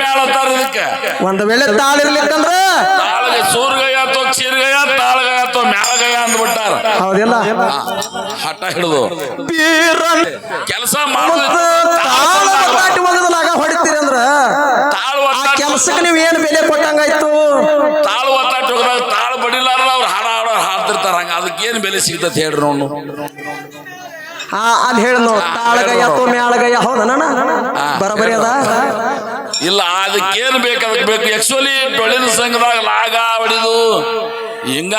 ಮೇಳತ್ತಾರ ಇದಕ್ಕೆ ಒಂದ್ ವೇಳೆ ತಾಳಿರ್ಲಿಕ್ಕಂದ್ರ ತಾಳಗೆ ಸೂರ್ಗಯ ಅಥವಾ ಚೀರ್ಗಯ ತಾಳಗಯ ಅಥವಾ ಮ್ಯಾಳಗಯ ಅಂದ್ಬಿಟ್ಟಾರ. ಹೌದಿಲ್ಲ? ಹಠ ಹಿಡಿದು. ಕೆಲಸ ಹೊಡಿತೀರಿ ಅಂದ್ರ? ಕೆಲ್ಸಕ್ಕೆ ನೀವ್ ಏನ್ ಬೆಲೆ ಕೊಟ್ಟಂಗಾಯ್ತು? ತಾಳ ಒತ್ತಾಟ ತಾಳು ಬಡಿಲಾರ ಅವ್ರು ಹಾಡ ಹಾಡೋ ಹಾಡ್ತಿರ್ತಾರ. ಹಂಗ ಅದಕ್ಕೆ ಏನ್ ಬೆಲೆ ಸಿಗ್ತೈತೆ ಹೇಳ್ರಿ ನೋಡು ಆ ಅಲ್ಲಿ ಹೇಳ ನೋಡ್. ತಾಳಗಯ್ಯ ಅಥವಾ ಮ್ಯಾಳಗಯ್ಯ. ಹೌದ ನನ್ನ ಬರಬರಿ ಅದ? ಇಲ್ಲ ಅದಕ್ಕೇನು ಬೇಕು? ಅದಕ್ಕೆ ಬೇಕು. ಆಕ್ಚುಲಿ ಬೆಳೆದ ಸಂಘದಾಗ ಲಾಗ ಹೊಡೆದು ಹಿಂಗ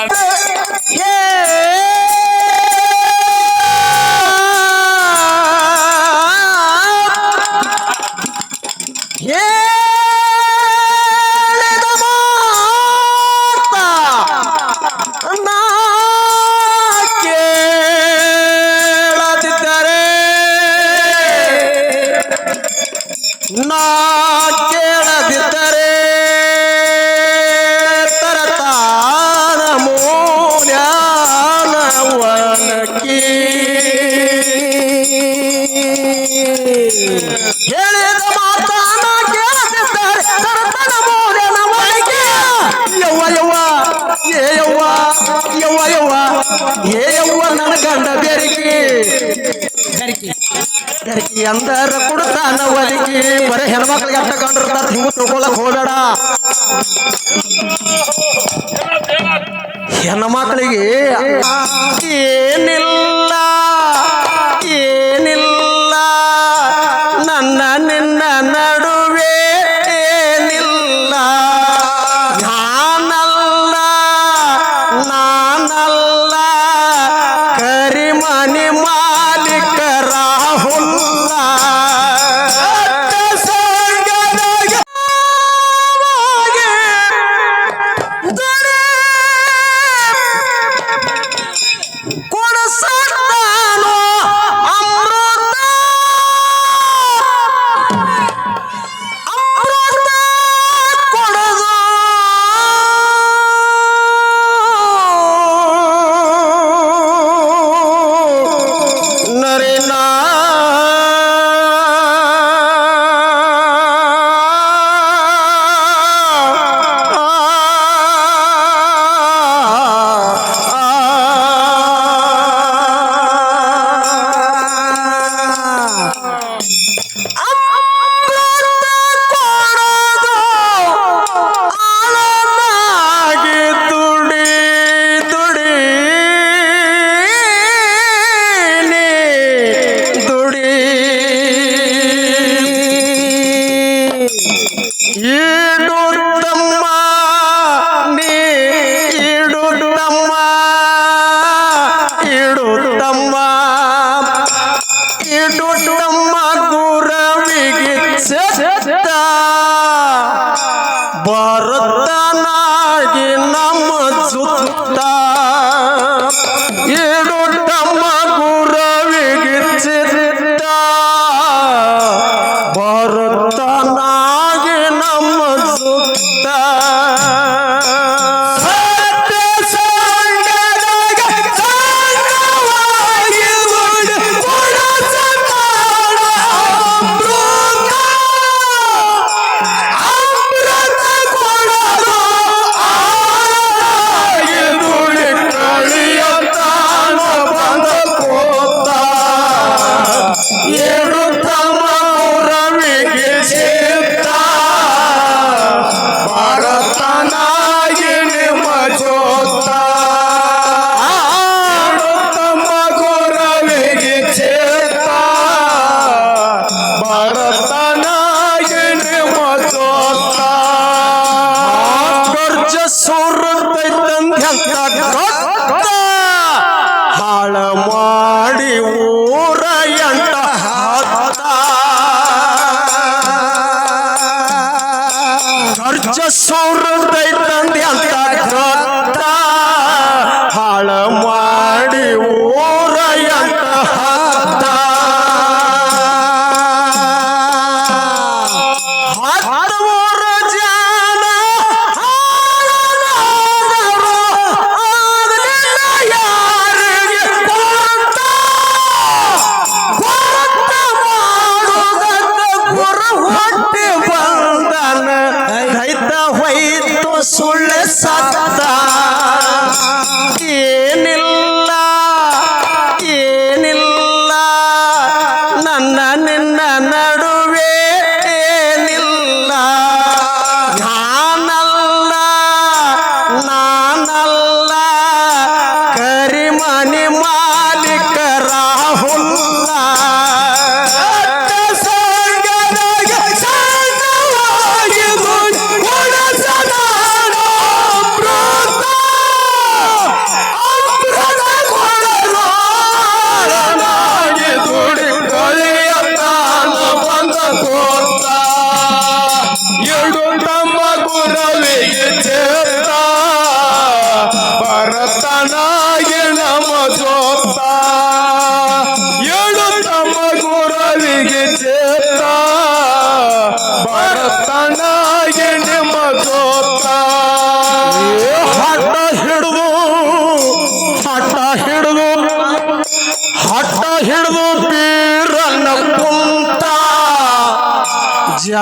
ಯವ್ವ ಏ ಯವ್ವ ನನ್ನ ಗಂಡ ಬೆರಿಕಿ. ಬೆರಕಿ ಅಂದರ ಕೊಡ್ತಾನ ಒಲಿಕಿ. ಬರೀ ಹೆಣ್ಮಕ್ಳಿಗೆ ಅಷ್ಟ ಕಂಡಿರ್ತಾರ ಹಿಂಗು ತಗೊಳಕ್ ಹೋಗ್ಬೇಡ. ಹೆಣ್ಮಕ್ಳಿಗೆ ಏನಿಲ್ಲ ಏನಿಲ್ಲ. ನನ್ನ ನಿನ್ನ ನಡುವೆ ನಮ್ಮ ಸುತ್ತ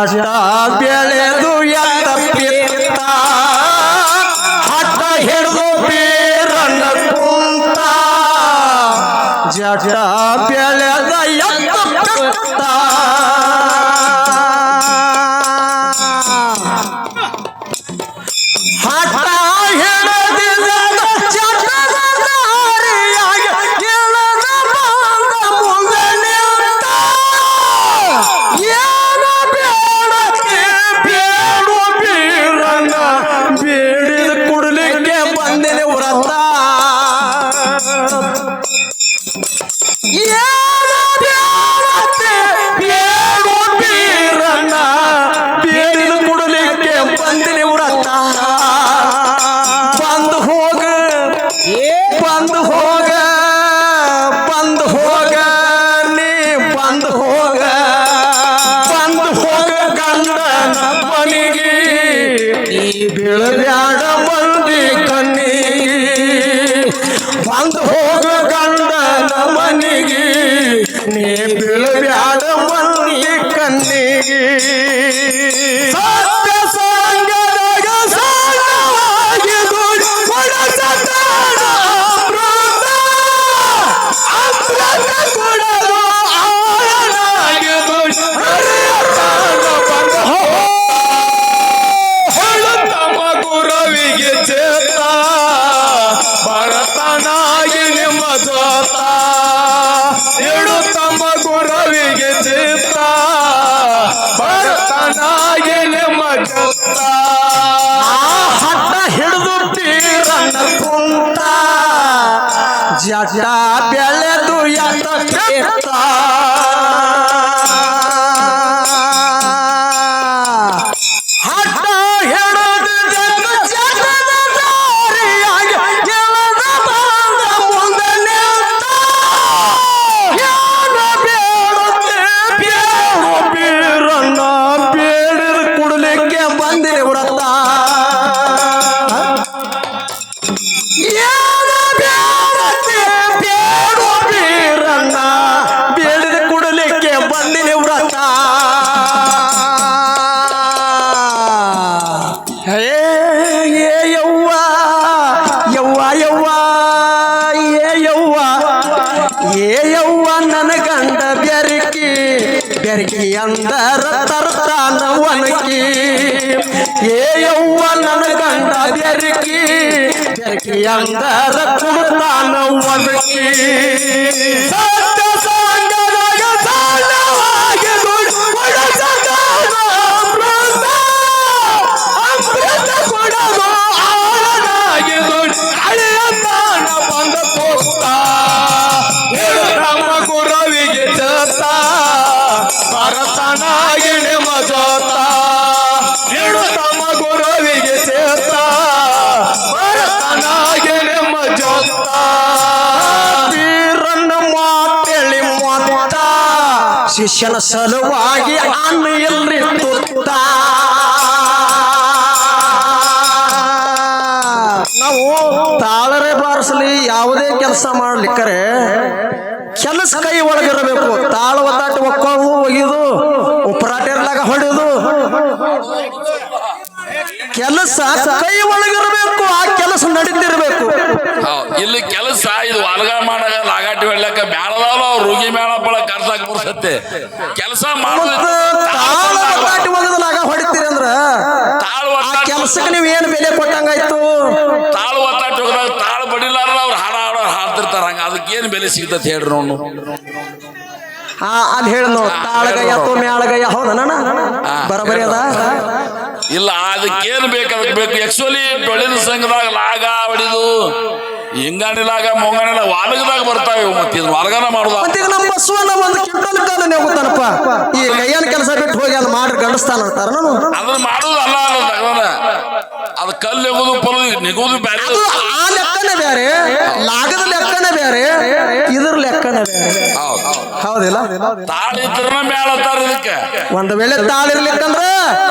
ಕಷ್ಟ ಬೆಳೆದು ಎತ್ತ ಪಿತ್ತ. ಹಟ್ಟ ಹಿಡಿದು ಬೇರನ್ನ ಕುಂತ. ಜಟ ಮಂದಿ ಕಣ್ಣಿ ಬಂದು ಹೋಗ ಗಂಡನ ಮನೆಗೆ. ನೀ ಸಾಗಿನ ಮಗತ್ತ ಹಟ್ಟ ಹಿಡಿದು ತೀರನ ಕುಂತ ಜಟ ಬೆಳೆದು ಎತ್ತ ಎಂದರ ಕೊಡುತ್ತಾನ ಒದಗಿ ಮನುಷ್ಯನ ಸಲುವಾಗಿ ಅನ್ನ ಎಲ್ರಿ ತುತ್ತ. ನಾವು ತಾಳರೆ ಬಾರಿಸಲಿ, ಯಾವುದೇ ಕೆಲಸ ಮಾಡ್ಲಿಕ್ಕರೆ ಕೆಲಸ ಕೈ ಒಳಗಿರಬೇಕು. ತಾಳ ಒತ್ತಾಟ ಒಕ್ಕೋದು ಒಗಿದು, ಉಪರಾಟರ್ಲಾಗ ಹೊಡೆದು. ಕೆಲಸ ಕೈ ಒಳಗಿರ್ಬೇಕು ಆ ಕೆಲಸ ನಡೀತಿರ್ಬೇಕು ಇಲ್ಲಿ ಕೆಲಸ ಇದು ಅಲಗ ಮಾಡಾಗ ಲಾಗಾಟಿ ಹೊಡ್ಲಕ್ಕ ಬ್ಯಾಳದಾವ ರೋಗಿ ಮೇಳ ಬಳ ಕರ್ಸಾಕ್ ಬರ್ತೈತೆ ಕೆಲಸ ಮಾಡಿ ಮತ್ತ ತಾಳ ಒತ್ತಾಟಿ ಒಗದಲಾಗ ಹೊಡಿತೀರಿ ಅಂದ್ರ? ತಾಳು ಆ ಕೆಲಸಕ್ಕೆ ನೀವು ಏನು ಬೆಲೆ ಕೊಟ್ಟಂಗಾಯ್ತು? ತಾಳು ಒತ್ತಾಟ ಹೋಗದಾಗ ತಾಳು ಬಡಿಲಾರ ಅವ್ರು ಹಾಡ ಹಾಡೋ ಹಾಡ್ತಿರ್ತಾರ. ಹಂಗ ಏನು ಬೆಲೆ ಸಿಗ್ತೈತೆ ಹೇಳ್ರಿ ನೋಡು ಅಲ್ಲಿ ಹೇಳನು ತಾಳಗಯ್ಯ ತೋ ಮ್ಯಾಳಗಯ್ಯ ಹೌದಣ್ಣ ಬರಬರಿ ಅದ? ಇಲ್ಲ ಅದಕ್ಕೇನು ಬೇಕು? ಅದಕ್ಕೆ ಬೇಕು. ಆಕ್ಚುಲಿ ಬೆಳೆದ ಸಂಘದಾಗ ಲಾಗ ಹೊಡಿದು ಹಿಂಗಾಣಿಲಾಗ ಮೊಂಗಾಣಿಲಾಗ ವಾಲಗದಾಗ ಬರ್ತಾವೆ ಮತ್ತೆ ಇದು ವಾಲಗನ ಮಾಡುದ? ಮತ್ತೀಗ ನಮ್ಮ ಬಸವನ ಒಂದು ಕಿಂಟಲ್ ಕಾಲ ನೆಗುತ್ತಾನಪ್ಪ ಈ ಕೈಯನ್ ಕೆಲಸ ಬಿಟ್ಟು ಹೋಗಿ ಅದು ಮಾಡ್ರಿ ಗಂಡಸ್ತಾನ ಅಂತಾರ ನಾನು ಅದನ್ನ ಮಾಡುದು ಅಲ್ಲ ಅದು ಕಲ್ಲು ಎಗುದು ಪೊಲದು ನೆಗುದು ಬ್ಯಾರೆ ಲೆಕ್ಕನೇ ಬೇರೆ ಲಾಗದ ಲೆಕ್ಕನೇ ಬೇರೆ ಇದ್ರ ಲೆಕ್ಕನೇ ಬೇರೆ ಹೌದು ಹೌದಿಲ್ಲ ಇದಕ್ಕೆ. ಒಂದ್ ವೇಳೆ ತಾಳಿರ್ಲಿಕ್ಕಂದ್ರ?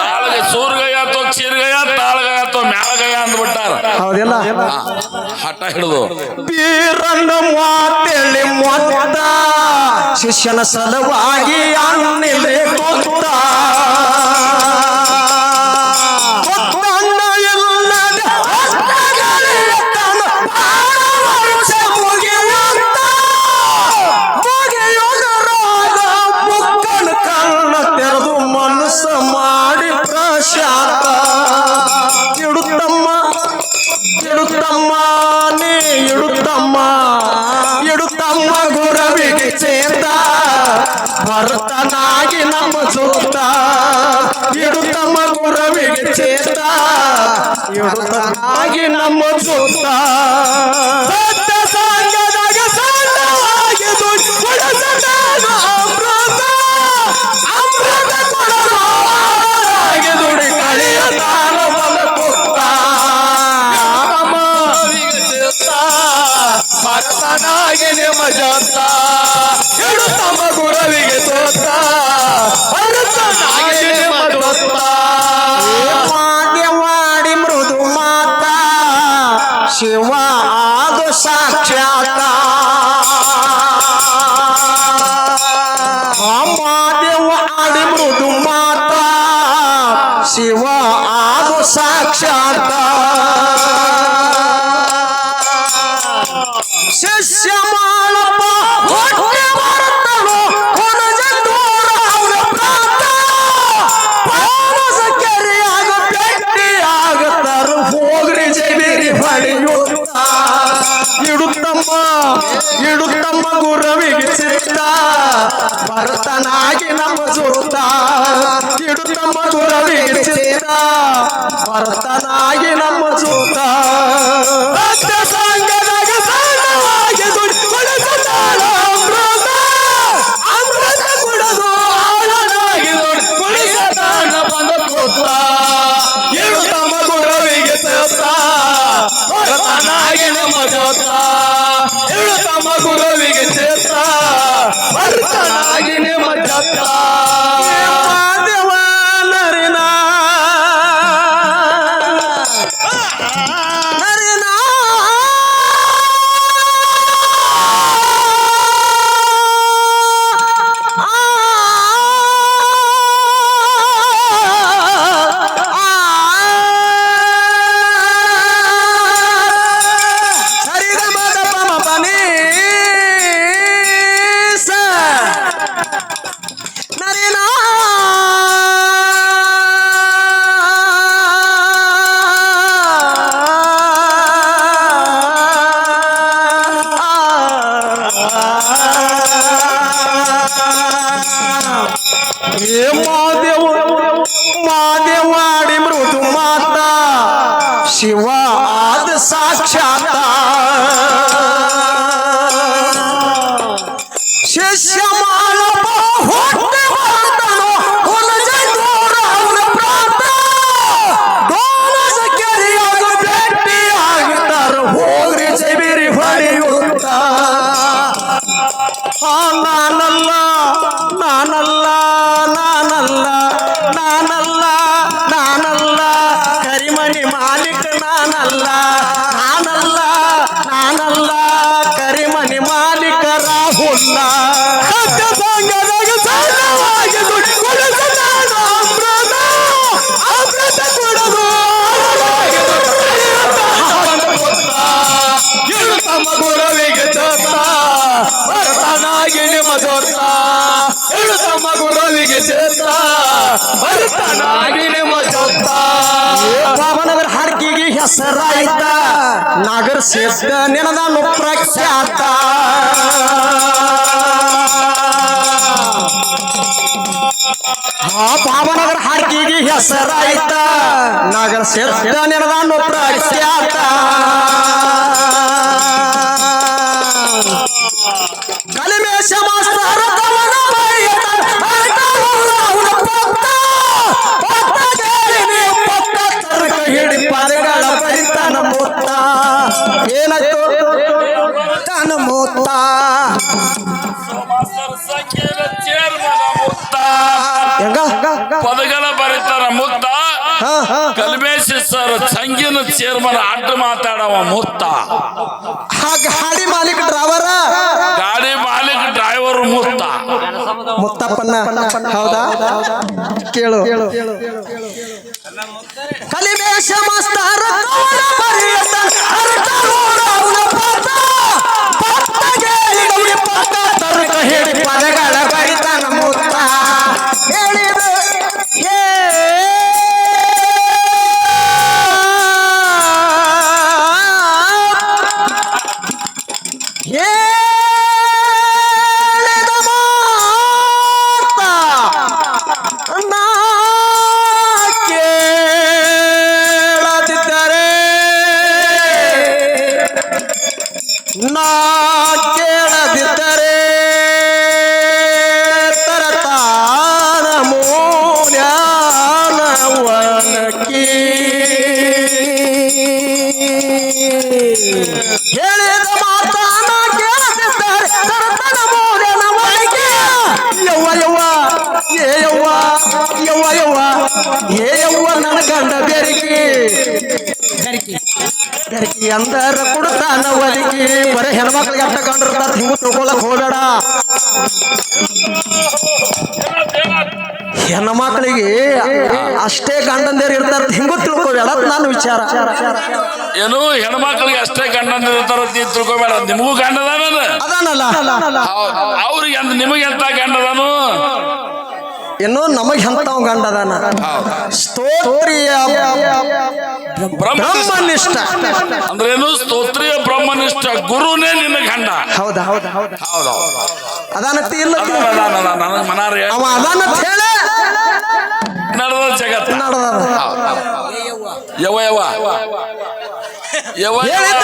ತಾಳಗ ಸೂರ್ಗಯ ಅಥವಾ ಚೀರ್ಗಯ ತಾಳಗಯ ಅಥವಾ ಮ್ಯಾಳಗಯ ಅಂದ್ಬಿಟ್ಟಾರ. ಹೌದಿಲ್ಲ? ಹಠ ಹಿಡಿದು. ಮಾತೇಳಿ ಮೊತ್ತ ಶಿಷ್ಯನ ಸಲುವಾಗಿ ಅನ್ನಿಲೆ ಗೊತ್ತ. ಬಲಕುತ್ತ. ನಮ್ಮ ಸುತ್ತ ಮಜಾ ಎಡು ತಮ್ಮ ಶಿವ ಅದು ಸಾಕ್ಷಾತ ಮಾದೇವ ಆಡಿ ಮೃದು ಮಾತ. ಶಿವ ಅದು ಸಾಕ್ಷಾತ ಶಿಷ್ಯ ಮಾಡಪ್ಪ ಇಡುತ್ತಮ್ಮ ಗುರವಿಗೆ ಚಿತ್ತ ಭರತನಾಗಿ ನಮ್ಮ ಸುತ್ತ. ತಮ್ಮ ಗುರವಿಗೆ ಚಿತ್ತ ಭರತನಾಗಿ ನಮ್ಮ ಸುತ್ತ. ಗಿಳಿ ನಿಮ್ಮ ದೋರ್ತ ಹೇಳು ತಮ್ಮ ಗುರುವಿಗೆ ಚೇತ ಭರತನಾಗಿ ನಿಮ್ಮ ಚೋತ್ತ ಬಾಬನವರ ಹರ್ಕಿಗೆ ಹೆಸರಾಯ್ತ, ನಾಗರ ಸಿದ್ಧ ನೆನದಾನು ಪ್ರಖ್ಯಾತ ಆ ಬಾಬನವರ ಹರ್ಕಿಗೆ ಹೆಸರಾಯ್ತ, ನಾಗರ ಸಿದ್ಧ ನೆನದಾನು ಪ್ರಖ್ಯಾತ ಕಲಿಮೇಶ ಮಾಸ್ತರ ಅವನ ಪಕ್ಕ ಪಕ್ಕ ಕೇಳಿನಿ ಪಕ್ಕ ತರ್ಕ ಹಿಡಿ ಪದಗಳ ಬರಿತನ ಮುತ್ತ ಏನಾಯ್ತು ತನ ಮುತ್ತ ಹೆಂಗ ಪದಗಳ ಬರೀತಾರ ಮುತ್ತ ಕಲ್ಮೇಶ್ ಸರ್ ಸಂಗೀನ ಚೇರ್ಮನ್ ಅಡ್ಡ ಮಾತಾಡವ ಮುತ್ತ. ಆ ಗಾಡಿ ಮಾಲೀಕ ಡ್ರೈವರ್? ಗಾಡಿ ಮಾಲೀಕ ಡ್ರೈವರ್ ಮುತ್ತ. ಮುತ್ತಪ್ಪನ. ಹೌದಾ? ಕೇಳು. ಕಲಿವೇಶ ಮಾಸ್ತಾರ ಹೇಳಿ ಬರೆಯದ ಬೆರಕಿ ಅಂದರ ಕೊಡ್ತಾನ ಒದಗಿ. ಬರೀ ಹೆಣ್ಮಕ್ಳಿಗೆ ಅರ್ಥ ಕಂಡಿರ್ತಾರ ಹಿಂಗು ತಿಳ್ಕೊಳಕ್ ಹೋಗಬೇಡ. ಹೆಣ್ಮಕ್ಳಿಗೆ ಅಷ್ಟೇ ಗಂಡಂದೇರು ಇರ್ತಾರ ಹಿಂಗು ತಿಳ್ಕೊಬೇಡ ನಾನು ವಿಚಾರ. ಏನು ಹೆಣ್ಮಕ್ಳಿಗೆ ಅಷ್ಟೇ ಗಂಡಂದಿರ್ತಾರ ಇರ್ತಾರ ತಿಳ್ಕೊಬೇಡ. ನಿಮಗೂ ಗಂಡದಾನ ಅದಾನಲ್ಲ. ಅವ್ರಿಗೆ ನಿಮಗೆ ಎಂತ ಗಂಡದಾನು? ಇನ್ನು ನಮಗೆ ಎಂತಾವ್ ಗಂಡ ಅದಾನ ಸ್ತೋತ್ರಿಯ ಬ್ರಹ್ಮನಿಷ್ಠ. ಅಂದ್ರೇನು? ಸ್ತೋತ್ರಿಯ ಬ್ರಹ್ಮನಿಷ್ಠ ಗುರುನೇ ನಿನ್ನ ಗಂಡ. ಹೌದಾ? ಹೌದಾ? ಹೌದಾ? ಹೌದು ಅದಾನತಿ ಇಲ್ಲ ನನಗೆ ಮನಾರ ಅವ ಅದಾನತ್ ಹೇಳ? ನಡೆದ ಜಗತ್ತ. ನಡದ ಯವ ಯವ ಯವ ಹೇಳಿದ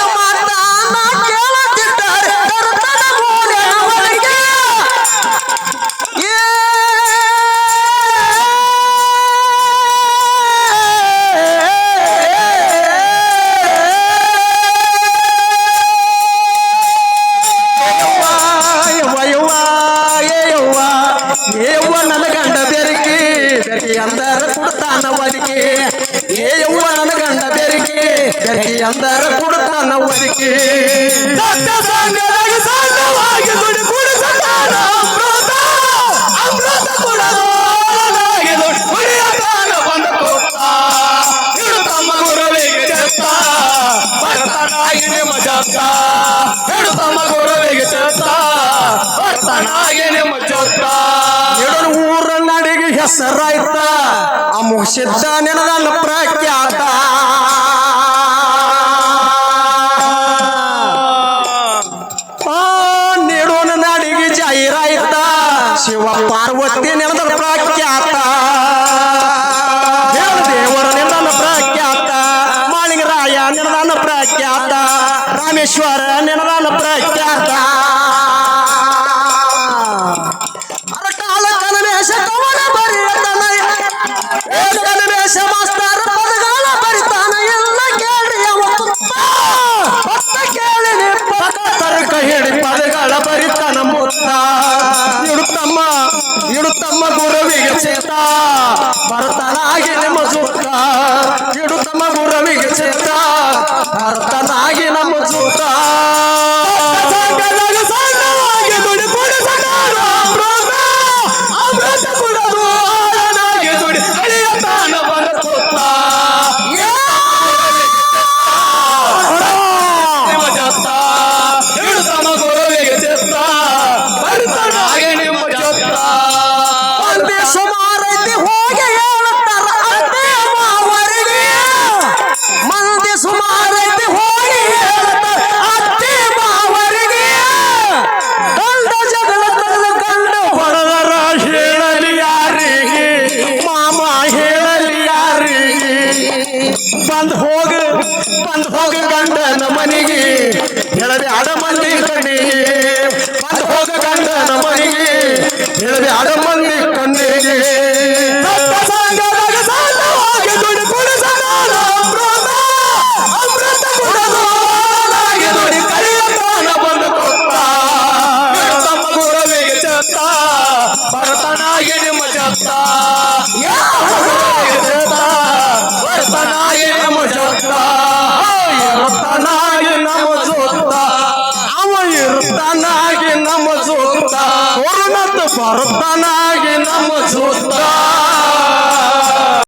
ನಡಿಗೆ ಹೆಸರಾಯ್ತ. ಆ ಮುಗಿಸಿದ್ದ ನೆನದಲ್ಲ ಪ್ರಖ್ಯಾತ ಶಿವ ಪಾರ್ವತಿ ನೆಲದ ಪ್ರಖ್ಯಾತ. ದೇವ ದೇವರ ನೆನದ ಪ್ರಖ್ಯಾತ. ಮಾಳಿಂಗರಾಯ ನೆನದಾನ ಪ್ರಖ್ಯಾತ. ರಾಮೇಶ್ವರ ನೆನದಾನ ಪ್ರಖ್ಯಾತ. ಇಡುತ್ತಮ್ಮ ಗುರುವಿಗೆ ಸೇತ ಭರತನಾಗಿ கூடாது அட